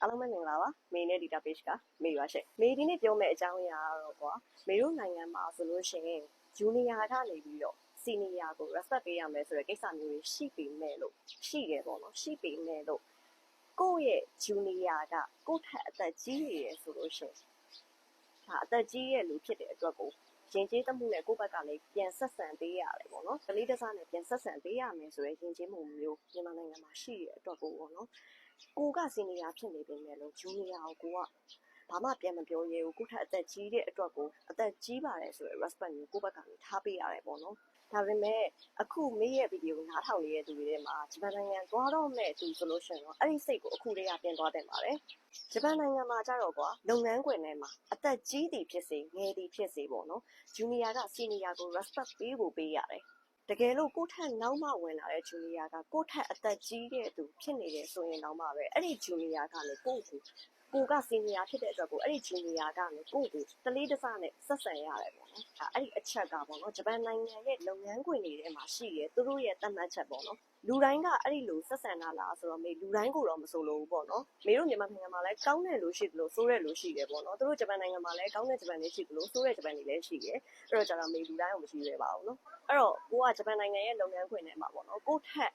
အားလုံးပဲမင်္ဂလာပါမေနဲ့ database ကမေပါရှင့်မေဒီနေ့ပြောမယ့်အကြောင်းအရာကတော့ကွာမေတို့နိုင်ငံမှာဆိုလို့ရှိရင် junior ကနေပြီးတော့ senior ကို respect ပေးရမယ်ဆိုတဲ့ကိစ္စမျိုးတွေရှိပေမဲ့လို့ရှိတယ်ပေါ့နော်ရှိပေမဲ့လို့ကိုယ့်ရဲ့ junior ကကိုယ့်ထက်အသက်ကြီးနေရဆိုလို့ရှိရင်ဒါအသက်ကြီးရဲ့လူဖြစ်တဲ့အတွက်ကို ရင်ကျေးတမှုနဲ့ကိုယ့်ဘက်ကလည်းပြန်ဆက်ဆံပေးရတယ်ပေါ့နော်ကလေးတစားနဲ့ပြန်ဆက်ဆံပေးရမယ်ဆိုတဲ့ရင်ကျေးမှုမျိုးမြန်မာနိုင်ငံမှာရှိရတဲ့အတွက်ကိုပေါ့နော်ကိုကစီနီယာဖြစ်နေပေမဲ့လို့ဂျူနီယာကိုကိုကဘာမှပြန်မပြောရဲဘူးကိုထက်အသက်ကြီးတဲ့အတွက်ကိုအသက်ကြီးပါတယ်ဆိုရယ် respect မျိုးကိုဘက်ကနေထားပေးရတယ်ပေါ့နော် ဒါပေမဲ့အခုမေးရဲ့ဗီဒီယိုနားထောင်နေတဲ့သူတွေထဲမှာဂျပန်နိုင်ငံသွားတော့မဲ့သူဆိုလို့ရှိရင်တော့အဲ့ဒီစိတ်ကိုအခုတည်းကပြင်သွားတင်ပါတယ်ဂျပန်နိုင်ငံမှာကြတော့ကွာလုပ်ငန်းခွင်ထဲမှာအသက်ကြီးသည်ဖြစ်စေငယ်သည်ဖြစ်စေပေါ့နော်ဂျူနီယာကစီနီယာကို respect ပေးဖို့ပေးရတယ်တကယ်လို့ကိုထက်နောက်မှဝင်လာတဲ့ဂျူနီယာကကိုထက်အသက်ကြီးတဲ့သူဖြစ်နေတယ်ဆိုရင်တော့မှပဲအဲ့ဒီဂျူနီယာကလည်းကိုယ့်ကို ကိုကစီနီယာဖြစ်တဲ့အတွက်ကိုအဲ့ဒီဂျူနီယာကလည်းကိုယ့်ကိုတလေးတစနဲ့ဆက်ဆံရတယ်ပေါ့နော်ဒါအဲ့ဒီအချက်ကပေါ့နော်ဂျပန်နိုင်ငံရဲ့လုပ်ငန်းခွင်တွေထဲမှာရှိရဲသူတို့ရဲ့သတ်မှတ်ချက်ပေါ့နော်လူတိုင်းကအဲ့ဒီလိုဆက်ဆံတာလားဆိုတော့မေလူတိုင်းကိုတော့မဆိုလို့ဘူးပေါ့နော်မေတို့မြန်မာနိုင်ငံမှာလည်းကောင်းတဲ့လူရှိတယ်လို့ဆိုးတဲ့လူရှိတယ်ပေါ့နော်သူတို့ဂျပန်နိုင်ငံမှာလည်းကောင်းတဲ့ဂျပန်တွေရှိတယ်လို့ဆိုးတဲ့ဂျပန်တွေလည်းရှိတယ်အဲ့တော့ကျတော့မေလူတိုင်းကိုမရှိရပါဘူးနော်အဲ့တော့ကိုကဂျပန်နိုင်ငံရဲ့လုပ်ငန်းခွင်ထဲမှာပေါ့နော်ကိုထက်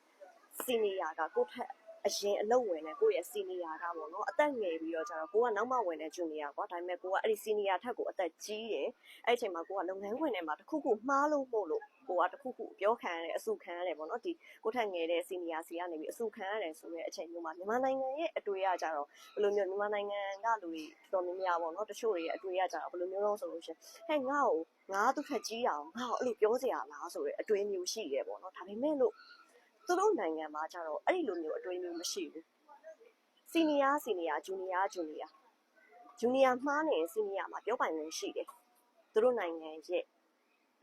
စီနီယာကကိုထက် အရင်အလုပ်ဝင်တဲ့ကိုယ့်ရဲ့စီနီယာကပေါ့နော်အသက်ငယ်ပြီးတော့ကျတော့ကိုကနောက်မှဝင်တဲ့ဂျူနီယာကွာဒါပေမဲ့ကိုကအဲ့ဒီစီနီယာထက်ကိုအသက်ကြီးတယ်အဲ့ဒီအချိန်မှာကိုကလုပ်ငန်းခွင်ထဲမှာတစ်ခုခုမှားလို့မို့လို့ကိုကတစ်ခုခုပြောခံရတယ်အဆူခံရတယ်ပေါ့နော်ဒီကိုထက်ငယ်တဲ့စီနီယာစီကနေပြီးအဆူခံရတယ်ဆိုတဲ့အချိန်မျိုးမှာမြန်မာနိုင်ငံရဲ့အတွေ့အကြတော့ဘယ်လိုမျိုးမြန်မာနိုင်ငံကလူတွေတော်တော်များများပေါ့နော်တချို့တွေရဲ့အတွေ့အကြတော့ဘယ်လိုမျိုးလဲဆိုလို့ရှိရင်ဟဲ့ငါ့ကိုငါသူ့ထက်ကြီးတာအောင်ငါ့ကိုအဲ့လိုပြောစရာလားဆိုတဲ့အတွေ့အမျိုးရှိတယ်ပေါ့နော်ဒါပေမဲ့လို့ သူတို့နိုင်ငံမှာကျတော့အဲ့ဒီလိုမျိုးအတွေ့အမျိုးမရှိဘူးစီနီယာစီနီယာဂျူနီယာဂျူနီယာဂျူနီယာမှားနေစီနီယာမှာပြောပိုင်ခွင့်ရှိတယ်သူတို့နိုင်ငံရဲ့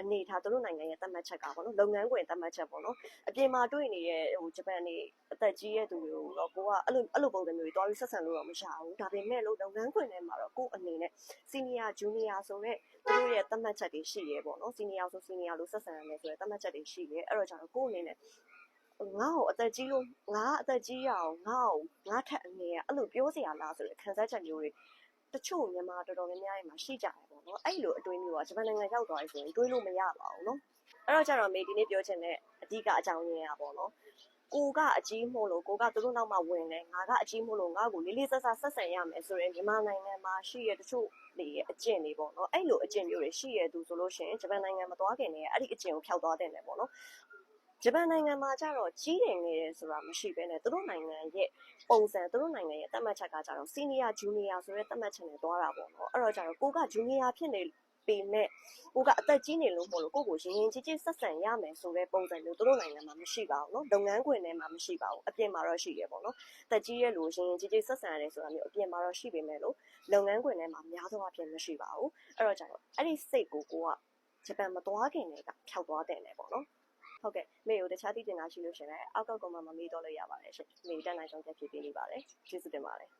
အနေထားသူတို့နိုင်ငံရဲ့သတ်မှတ်ချက်ကပေါ့နော်လုပ်ငန်းခွင်သတ်မှတ်ချက်ပေါ့နော်အပြင်မှာတွေ့နေတဲ့ဟိုဂျပန်နေအသက်ကြီးရဲ့သူတွေကိုတော့ကိုကအဲ့လိုအဲ့လိုပုံစံမျိုးတွေတွားပြီးဆက်ဆံလို့တော့မရဘူးဒါပေမဲ့လို့လုပ်ငန်းခွင်ထဲမှာတော့ကို့အနေနဲ့စီနီယာဂျူနီယာဆိုတဲ့သူတို့ရဲ့သတ်မှတ်ချက်တွေရှိရဲပေါ့နော်စီနီယာဆိုစီနီယာလို့ဆက်ဆံရမယ်ဆိုတဲ့သတ်မှတ်ချက်တွေရှိရဲအဲ့တော့ကျတော့ကို့အနေနဲ့ ငါ့ကိုအသက်ကြီးလို့ငါအသက်ကြီးရအောင်ငါ့ကိုငါထက်အငယ်အဲ့လိုပြောစရာလားဆိုတဲ့ခံစားချက်မျိုးတွေတချို့မြန်မာတော်တော်များများတွေမှာရှိကြတယ်ပေါ့နော်အဲ့လိုအတွေးမျိုးကဂျပန်နိုင်ငံရောက်သွားပြီဆိုရင်တွေးလို့မရပါဘူးနော်အဲ့တော့ကျတော့မေဒီနေ့ပြောချင်တဲ့အဓိကအကြောင်းရင်းอ่ะပေါ့နော်ကိုကအကြီးမို့လို့ကိုကသူတို့နောက်မှဝင်တယ်ငါကအကြီးမို့လို့ငါ့ကိုလေးလေးဆဆဆက်ဆံရမယ်ဆိုရင်မြန်မာနိုင်ငံမှာရှိရတချို့တွေအကျင့်တွေပေါ့နော်အဲ့လိုအကျင့်မျိုးတွေရှိရသူဆိုလို့ရှိရင်ဂျပန်နိုင်ငံမသွားခင်နဲ့အဲ့ဒီအကျင့်ကိုဖျောက်သွားတဲ့တယ်ပေါ့နော် ဂျပန်နိုင်ငံမှာကျတော့ကြီးတယ်ငယ်တယ်ဆိုတာမရှိဘဲနဲ့သူတို့နိုင်ငံရဲ့ပုံစံသူတို့နိုင်ငံရဲ့သတ်မှတ်ချက်ကကျတော့ senior junior ဆိုတဲ့သတ်မှတ်ချက်နဲ့သွားတာပေါ့နော်အဲ့တော့ကျတော့ကိုက junior ဖြစ်နေပေမဲ့ကိုကအသက်ကြီးနေလို့မဟုတ်လို့ကိုကိုရင်ရင်ကြီးကြီးဆက်ဆံရမယ်ဆိုတဲ့ပုံစံမျိုးသူတို့နိုင်ငံမှာမရှိပါဘူးเนาะလုပ်ငန်းခွင်ထဲမှာမရှိပါဘူးအပြင်မှာတော့ရှိရပေါ့เนาะတက်ကြီးရဲ့လူရင်ရင်ကြီးကြီးဆက်ဆံရတယ်ဆိုတာမျိုးအပြင်မှာတော့ရှိပေမဲ့လို့လုပ်ငန်းခွင်ထဲမှာများသောအားဖြင့်မရှိပါဘူးအဲ့တော့ကျတော့အဲ့ဒီစိတ်ကိုကိုကဂျပန်မသွားခင်တည်းကဖြောက်သွားတဲ့လေပေါ့နော် ဟုတ်ကဲ့မေကိုတခြားသိတင်တာရှိလို့ရှင်လည်းအောက်ကကွန်မမမေးတော့လို့ရပါတယ်ရှင်မေတက်နိုင်ဆုံးပြဖြည့်ပေးနေပါတယ်ကျေးဇူးတင်ပါတယ်